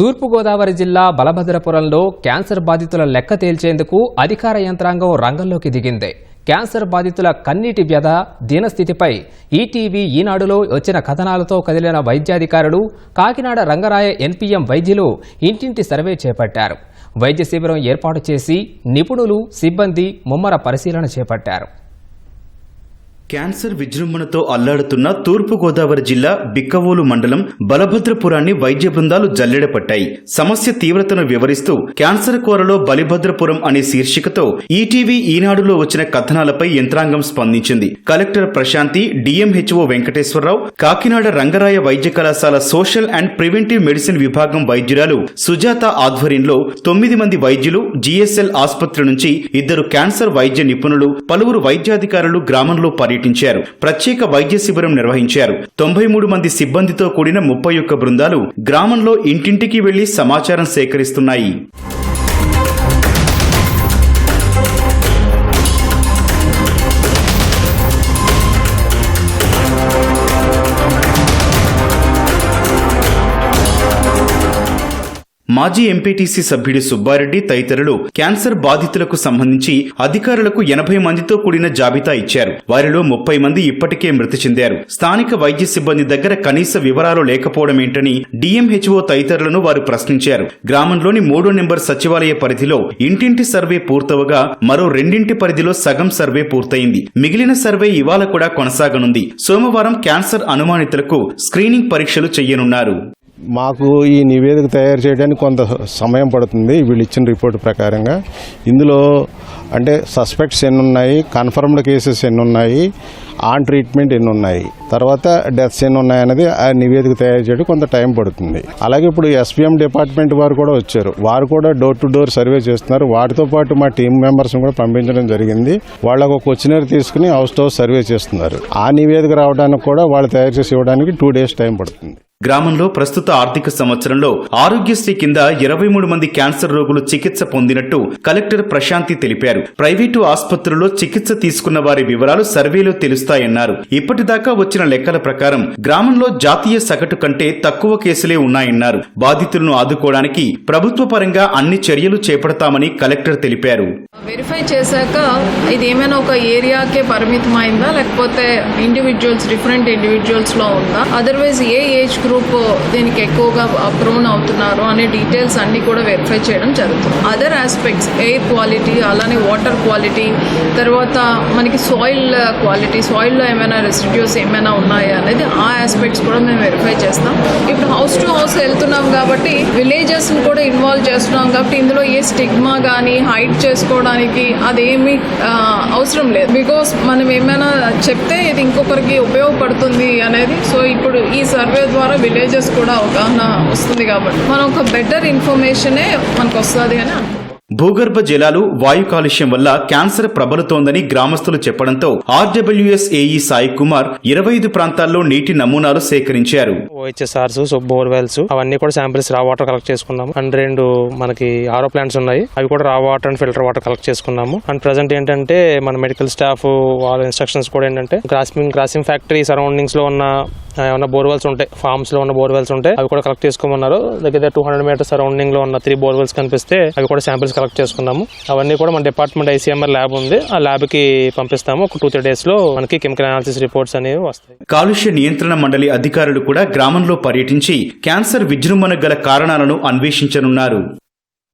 తూర్పుగోదావరి జిల్లా బలభద్రపురంలో క్యాన్సర్ బాధితుల లెక్క తేల్చేందుకు అధికార యంత్రాంగం రంగంలోకి దిగింది. క్యాన్సర్ బాధితుల కన్నీటి వ్యధ దీనస్థితిపై ఈటీవీ ఈనాడులో వచ్చిన కథనాలతో కదిలిన వైద్యాధికారులు కాకినాడ రంగరాయ ఎన్పీఎం వైద్యులు ఇంటింటి సర్వే చేపట్టారు. వైద్య శిబిరం ఏర్పాటు చేసి నిపుణులు సిబ్బంది ముమ్మర పరిశీలన చేపట్టారు. క్యాన్సర్ విజృంభణతో అల్లాడుతున్న తూర్పు గోదావరి జిల్లా బిక్కవోలు మండలం బలభద్రపురాన్ని వైద్య బృందాలు జల్లెడపట్టాయి. సమస్య తీవ్రతను వివరిస్తూ క్యాన్సర్ కోరలో బలిభద్రపురం అనే శీర్షికతో ఈటీవీ ఈనాడులో వచ్చిన కథనాలపై యంత్రాంగం స్పందించింది. కలెక్టర్ ప్రశాంతి డిఎంహెచ్ఓ వెంకటేశ్వరరావు కాకినాడ రంగరాయ వైద్య కళాశాల సోషల్ అండ్ ప్రివెంటివ్ మెడిసిన్ విభాగం వైద్యురాలు సుజాత ఆధ్వర్యంలో తొమ్మిది మంది వైద్యులు జీఎస్ఎల్ ఆసుపత్రి నుంచి ఇద్దరు క్యాన్సర్ వైద్య నిపుణులు పలువురు వైద్యాధికారులు గ్రామంలో పర్యటించారు. ప్రత్యేక వైద్య శిబిరం నిర్వహించారు. తొంభై మూడు మంది సిబ్బందితో కూడిన ముప్పై ఒక్క బృందాలు గ్రామంలో ఇంటింటికి వెళ్ళి సమాచారం సేకరిస్తున్నాయి. మాజీ ఎంపీటీసీ సభ్యుడి సుబ్బారెడ్డి తదితరులు క్యాన్సర్ బాధితులకు సంబంధించి అధికారులకు ఎనభై మందితో కూడిన జాబితా ఇచ్చారు. వారిలో ముప్పై మంది ఇప్పటికే మృతి చెందారు. స్థానిక వైద్య సిబ్బంది దగ్గర కనీస వివరాలు లేకపోవడం ఏంటని డిఎంహెచ్ఓ తదితరులను వారు ప్రశ్నించారు. గ్రామంలోని మూడో నెంబర్ సచివాలయ పరిధిలో ఇంటింటి సర్వే పూర్తవగా మరో రెండింటి పరిధిలో సగం సర్వే పూర్తయింది. మిగిలిన సర్వే ఇవాళ కూడా కొనసాగనుంది. సోమవారం క్యాన్సర్ అనుమానితులకు స్క్రీనింగ్ పరీక్షలు చేయనున్నారు మాకు ఈ నివేదిక తయారు చేయడానికి కొంత సమయం పడుతుంది వీళ్ళు ఇచ్చిన రిపోర్ట్ ప్రకారంగా. ఇందులో అంటే సస్పెక్ట్స్ ఎన్ని ఉన్నాయి కన్ఫర్మ్డ్ కేసెస్ ఎన్ని ఉన్నాయి ఆన్ ట్రీట్మెంట్ ఎన్ని ఉన్నాయి తర్వాత డెత్స్ ఎన్ని ఉన్నాయి అనేది ఆ నివేదిక తయారు చేయడం కొంత టైం పడుతుంది. అలాగే ఇప్పుడు ఎస్బీఎం డిపార్ట్మెంట్ వారు కూడా వచ్చారు. వారు కూడా డోర్ టు డోర్ సర్వే చేస్తున్నారు. వాటితో పాటు మా టీం మెంబర్స్ కూడా పంపించడం జరిగింది. వాళ్ళకు ఒక క్వశ్చనర్ తీసుకుని హౌస్ టు హౌస్ సర్వే చేస్తున్నారు. ఆ నివేదిక రావడానికి కూడా వాళ్ళు తయారు చేసి ఇవ్వడానికి టూ డేస్ టైం పడుతుంది. గ్రామంలో ప్రస్తుత ఆర్థిక సంవత్సరంలో ఆరోగ్యశ్రీ కింద ఇరవై మూడు మంది క్యాన్సర్ రోగులు చికిత్స పొందినట్టు కలెక్టర్ ప్రశాంతి తెలిపారు. ప్రైవేటు ఆసుపత్రుల్లో చికిత్స తీసుకున్న వారి వివరాలు సర్వేలో తెలుస్తాయన్నారు. ఇప్పటిదాకా వచ్చిన లెక్కల ప్రకారం గ్రామంలో జాతీయ సగటు కంటే తక్కువ కేసులే ఉన్నాయన్నారు. బాధితులను ఆదుకోవడానికి ప్రభుత్వ పరంగా అన్ని చర్యలు చేపడతామని కలెక్టర్ తెలిపారు. వెరిఫై చేశాక ఇది ఏమైనా ఒక ఏరియాకే పరిమితమైందా? లేకపోతే ఇండివిజువల్స్ డిఫరెంట్ ఇండివిజువల్స్లో ఉందా? అదర్వైజ్ ఏ ఏజ్ గ్రూప్ దీనికి ఎక్కువగా ప్రోన్ అవుతున్నారు అనే డీటెయిల్స్ అన్ని కూడా వెరిఫై చేయడం జరుగుతుంది. అదర్ ఆస్పెక్ట్స్ ఎయిర్ క్వాలిటీ అలానే వాటర్ క్వాలిటీ తర్వాత మనకి సాయిల్ క్వాలిటీ సాయిల్లో ఏమైనా రెసిడ్యూస్ ఏమైనా ఉన్నాయా అనేది ఆ ఆస్పెక్ట్స్ కూడా మేము వెరిఫై చేస్తాం. ఇప్పుడు హౌస్ టు హౌస్ వెళ్తున్నాం కాబట్టి విలేజెస్ కూడా ఇన్వాల్వ్ చేస్తున్నాం కాబట్టి ఇందులో ఏ స్టిగ్మా కానీ హైడ్ చేసుకోవడానికి అదేమి అవసరం లేదు. బికాస్ మనం ఏమైనా చెప్తే ఇది ఇంకొకరికి ఉపయోగపడుతుంది అనేది సో ఇప్పుడు ఈ సర్వే ద్వారా విలేజెస్ కూడా అవగాహన వస్తుంది కాబట్టి. మనం ఒక బెటర్ ఇన్ఫర్మేషనే మనకు వస్తుంది అని అనుకుంటున్నాం. భూగర్భ జలాలు వాయు కాలుష్యం వల్ల క్యాన్సర్ ప్రబలుతోందని గ్రామస్తులు చెప్పడంతో ఆర్డబ్ల్యూఎస్ ఏఈ సాయి కుమార్ ఇరవై ఐదు ప్రాంతాల్లో నీటి నమూనాలు సేకరించారు. ఓహెచ్ఎస్ఆర్స్ సో బోర్వెల్స్ అవన్నీ కూడా శాంపిల్స్ రా వాటర్ కలెక్ట్ చేసుకున్నాము. అండ్ రెండు మనకి ఆరో ప్లాంట్స్ ఉన్నాయి. అవి కూడా raw water and filter water collect చేసుకున్నాము. అండ్ ప్రజెంట్ ఏంటంటే మన మెడికల్ స్టాఫ్ వాళ్ళ ఇన్స్ట్రక్షన్స్ కూడా ఏంటంటే క్రాసింగ్ గ్రాసింగ్ ఫ్యాక్టరీ సరౌండింగ్స్లో ఉన్న ఏమైనా ఏమన్నా బోర్వెల్స్ ఉంటాయి ఫార్మ్స్లో ఉన్న బోర్వెల్స్ ఉంటాయి అవి కూడా కలెక్ట్ చేసుకోమన్నారు. దగ్గర టూ హండ్రెడ్ మీటర్స్ సరౌండింగ్లో ఉన్న త్రీ బోర్వెల్స్ కనిపిస్తే అవి కూడా శాంపిల్స్ కలెక్ట్ చేసుకున్నాము. అవన్నీ కూడా మన డిపార్ట్మెంట్ ఐసీఎంఆర్ ల్యాబ్ ఉంది. ఆ ల్యాబ్కి పంపిస్తాము. ఒక టూ త్రీ డేస్లో మనకి కెమికల్ అనాలిసిస్ రిపోర్ట్స్ అనేవి వస్తాయి. కాలుష్య నియంత్రణ మండలి అధికారులు కూడా గ్రామంలో పర్యటించి క్యాన్సర్ విజృంభణ గల కారణాలను అన్వేషించనున్నారు.